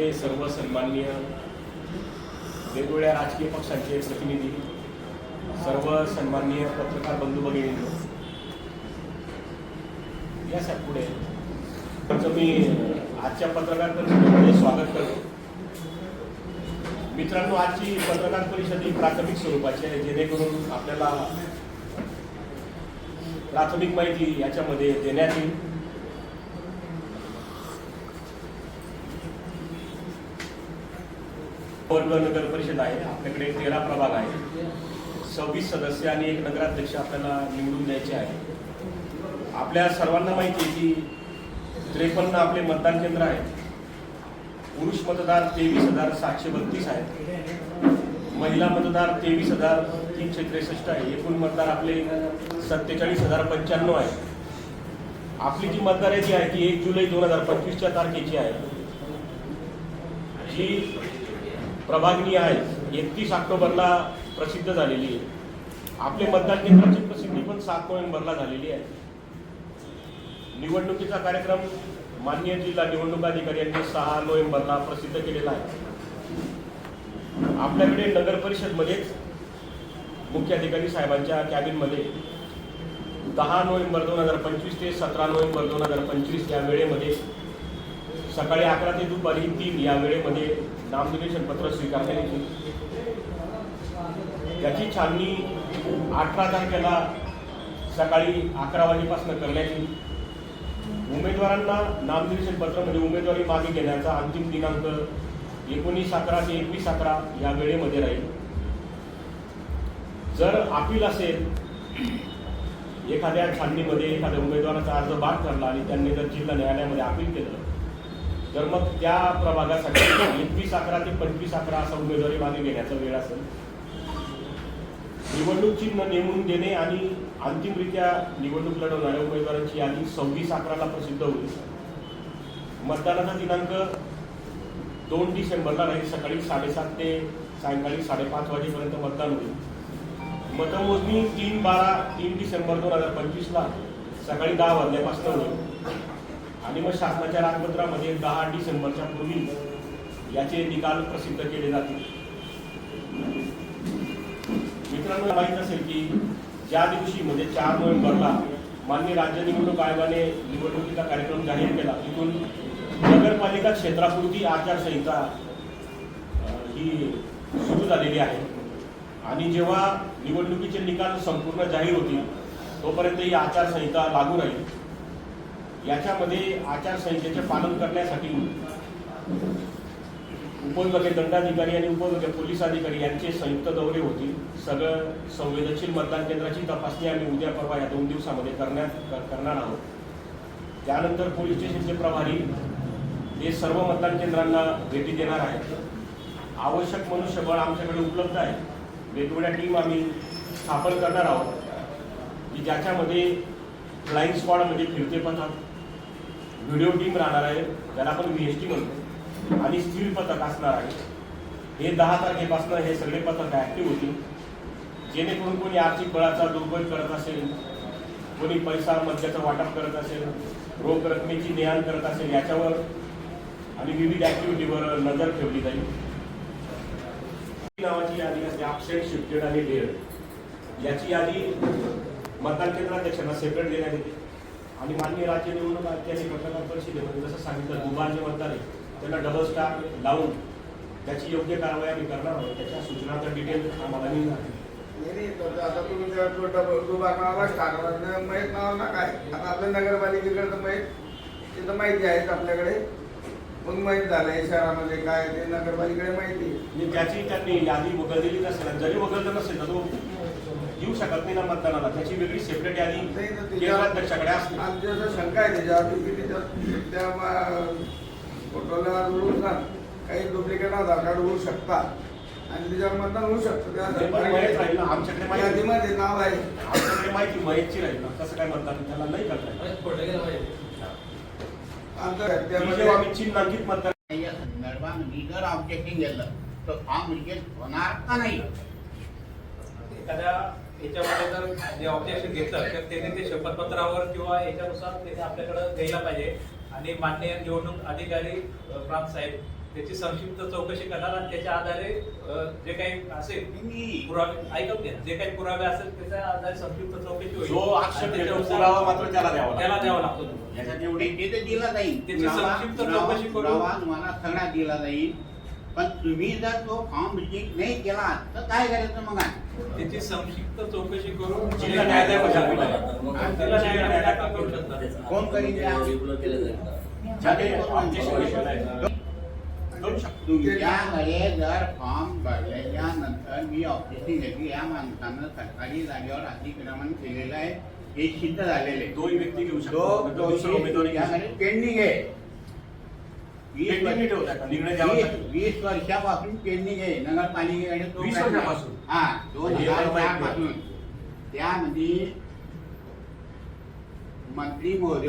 आमचे सर्व सन्माननीय वेगवेगळ्या राजकीय पक्षांचे प्रतिनिधी सर्व सन्माननीय पत्रकार बंधू भगिनी या साहेब पुढे तुमचं मी आजच्या पत्रकार परिषदेमध्ये स्वागत करतो. मित्रांनो आजची पत्रकार परिषद ही प्राथमिक स्वरूपाची आहे जेणेकरून आपल्याला प्राथमिक माहिती याच्यामध्ये देण्यात येईल. वर्ग नगर परिषद आहे. आपल्याकडे तेरा प्रभाग आहे सव्वीस सदस्य आणि एक नगराध्यक्ष आपल्याला निवडून द्यायचे आहे आपल्या सर्वांना माहिती आहे की त्रेपन्न आपले मतदान केंद्र आहेत. पुरुष मतदार तेवीस हजार सातशे बत्तीस आहेत. महिला मतदार तेवीस हजार तीनशे त्रेसष्ट आहे. एकूण मतदार आपले सत्तेचाळीस हजार पंच्याण्णव आहे आपली जी मतदार यादी आहे ती एक जुलै दोन हजार पंचवीसच्या तारखेची आहे. जी प्रभागणी आहे. एकतीस ऑक्टोबरला प्रसिद्ध झालेली आहे. आपले मतदान केंद्राची प्रसिद्धी पण सात नोव्हेंबरला झालेली आहे. निवडणुकीचा कार्यक्रम मान्य जिल्हा निवडणूक अधिकारी यांनी सहा नोव्हेंबरला प्रसिद्ध केलेला आहे. आपल्याकडे नगर परिषदमध्येच मुख्याधिकारी साहेबांच्या कॅबिनमध्ये दहा नोव्हेंबर दोन हजार पंचवीस ते सतरा नोव्हेंबर दोन हजार पंचवीस या वेळेमध्ये सकाळी अकरा ते दुपारी तीन या वेळेमध्ये नामनिर्देशन पत्र स्वीकारण्यात येतील याची छाननी अठरा तारखेला सकाळी अकरा वाजेपासून करण्यात येईल उमेदवारांना नामनिर्देशन पत्र म्हणजे उमेदवारी मागे घेण्याचा अंतिम दिनांक एकोणीस अकरा ते एकवीस अकरा या वेळेमध्ये राहील. जर अपील असेल एखाद्या छाननीमध्ये एखाद्या उमेदवाराचा अर्ज बाद ठरला आणि त्यांनी जर जिल्हा न्यायालयामध्ये अपील केलं तर मग त्या प्रभागासाठी एकवीस अकरा ते पंचवीस अकरा असा उमेदवारी मागे घेण्याचा वेळ असेल. निवडणूक चिन्ह नेमून देणे आणि अंतिमरित्या निवडणूक लढवणाऱ्या उमेदवारांची यादी सव्वीस अकराला प्रसिद्ध होईल. मतदानाचा दिनांक दोन डिसेंबरला राहील. सकाळी साडेसात ते सायंकाळी साडेपाच वाजेपर्यंत मतदान होईल. मतमोजणी तीन बारा तीन डिसेंबर दोन हजार पंचवीसला. सकाळी दहा वाजल्यापासून होईल. आणि मग शासनाच्या राजपत्रामध्ये दहा डिसेंबरच्या पूर्वी याचे निकाल प्रसिद्ध केले जातील. मित्रांनो माहीत असेल की ज्या दिवशी म्हणजे चार नोव्हेंबरला मान्य राज्य निवडणूक आयोगाने निवडणुकीचा कार्यक्रम जाहीर केला तिथून नगरपालिका क्षेत्रापुरती आचारसंहिता ही सुरू झालेली आहे. आणि जेव्हा निवडणुकीचे निकाल संपूर्ण जाहीर होतील तोपर्यंत ही आचारसंहिता लागू राहील. याच्यामध्ये आचारसंहितेचे पालन करण्यासाठी उपविभागीय दंडाधिकारी आणि उपविभागीय पोलीस अधिकारी यांचे संयुक्त दौरे होतील. सगळं संवेदनशील मतदान केंद्राची तपासणी आम्ही उद्या परवा या दोन दिवसामध्ये करण्यात करणार आहोत. त्यानंतर पोलीस स्टेशनचे प्रभारी हे सर्व मतदान केंद्रांना भेटी देणार आहेत. आवश्यक मनुष्यबळ आमच्याकडे उपलब्ध आहे. वेगवेगळ्या टीम आम्ही स्थापन करणार आहोत. की ज्याच्यामध्ये फ्लाईंग स्क्वॉड म्हणजे फिरते पथक व्हिडिओ टीम राहणार आहे ज्याला आपण व्ही एस टी म्हणतो. आणि स्थिर पथक असणार आहे. हे दहा तारखेपासून हे सगळे पथक ॲक्टिव्ह होतील. जेणेकरून कोणी आर्थिक बळाचा दुर्बळ करत असेल कोणी पैसा मद्याचं वाटप करत असेल रोख रकमेची नेहाण करत असेल याच्यावर आणि विविध ॲक्टिव्हिटीवर नजर ठेवली जाईल. नावाची यादी असते अपसेट शिफ्टेड आणि डेड याची यादी मतदान केंद्राध्यक्षांना सेपरेट देण्यात येते. आणि माननीय राज्य निवडणूक आयोग यांनी पत्रकार परिषदेमध्ये जसं सांगितलं दुबार जे मतदार आहे त्यांना डबल स्टार लावून त्याची योग्य कारवाई आम्ही करणार आहोत. त्याच्या सूचनाचा डिटेल आम्हाला मिळणार आता तुम्ही जर तो डब- दुबा नावाला टाकला माहीत नाव ना काय. आता आपल्या नगरपालिकेकडे तर माहीत तिथं माहिती आहेत आपल्याकडे. मग माहीत झालंय शहरामध्ये काय ते नगरपालिकेकडे माहिती त्याची त्यांनी यादी वगळलेली नसेल जरी वगळलं नसेल तर तो येऊ शकत नाही ना मतदानाला त्याची वेगळी सेपरेट यादी केंद्राध्यक्षाकडे असते. आमची असं शंका आहे त्याच्यावरती की त्याच्या त्या फोटोला रुल्स ना काही डुप्लिकेट आधार कार्ड होऊ शकतात. आणि त्याच्यावर मतदान होऊ शकतं. आमच्याकडे माहिती नाव आहे. आमच्याकडे माहिती मयतची राहील ना. कसं काय मतदान त्याला नाही करता ही आम्ही चिन्हांकित मतदान जर ऑब्जेक्शन गेलं तर फॉर्म रिजेक्ट होणार का नाही एखाद्या याच्यामध्ये जर जे ऑब्जेक्शन घेतलं तर त्याने ते शपथपत्रावर किंवा याच्यानुसार त्याने आपल्याकडे द्यायला पाहिजे. आणि मान्य निवडणूक अधिकारी प्रांत साहेब त्याची संक्षिप्त चौकशी करणार आणि त्याच्या आधारे जे काही असेल मी- पुरावे ऐकून घ्या जे काही पुरावे असेल त्याच्या आधारे संक्षिप्त चौकशी होईल. पुरावा मात्र त्याला द्यावा लागतो. त्याला द्यावा लागतो. याच्यात ते एवढी ते दिला जाईल त्याची पुरावा- संक्षिप्त चौकशी करून- पुरावा तुम्हाला सगळा दिला जाईल. पण तुम्ही जर तो फॉर्म रिजेक्ट नाही केला तर काय करायचं मग त्याची संक्षिप्त चौकशी करून जिल्हा न्यायालयात कोण करीन. तुमच्याकडे जर फॉर्म भरल्याच्या नंतर मी घेतली. या माणसानं सरकारी जागेवर अतिक्रमण केलेलं आहे. हे सिद्ध झालेले दोन व्यक्ती घेऊ तो शकतो. पेंडिंग आहे. वीस Pending वर्ष- नाही ठेवता का? निर्णय द्यावा वीस- लागेल. वीस वर्षापासून पेंडिंग आहे नगरपालिकेकडे तो वीस प्रश्न. वर्षापासून? हा दोन हे हजार मला माहीत. पासून त्यामध्ये मंत्री महोदय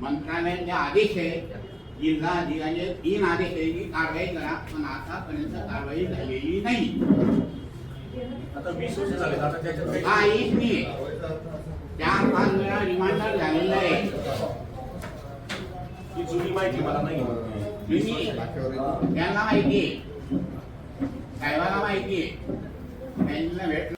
मंत्रालयाचे आदेश आहे जिल्हा अधिकाऱ्याचे तीन आदेश आहे की कारवाई करा पण आतापर्यंत कारवाई झालेली नाही आता वीस वर्ष झाले आता त्याच्यात काही- काहीच नाही चार पाच वेळा रिमांडर झालेलं आहे ही जुनी माहिती मला नाही त्यांना माहिती आहे. साहेबांना माहिती आहे. त्यांना भेट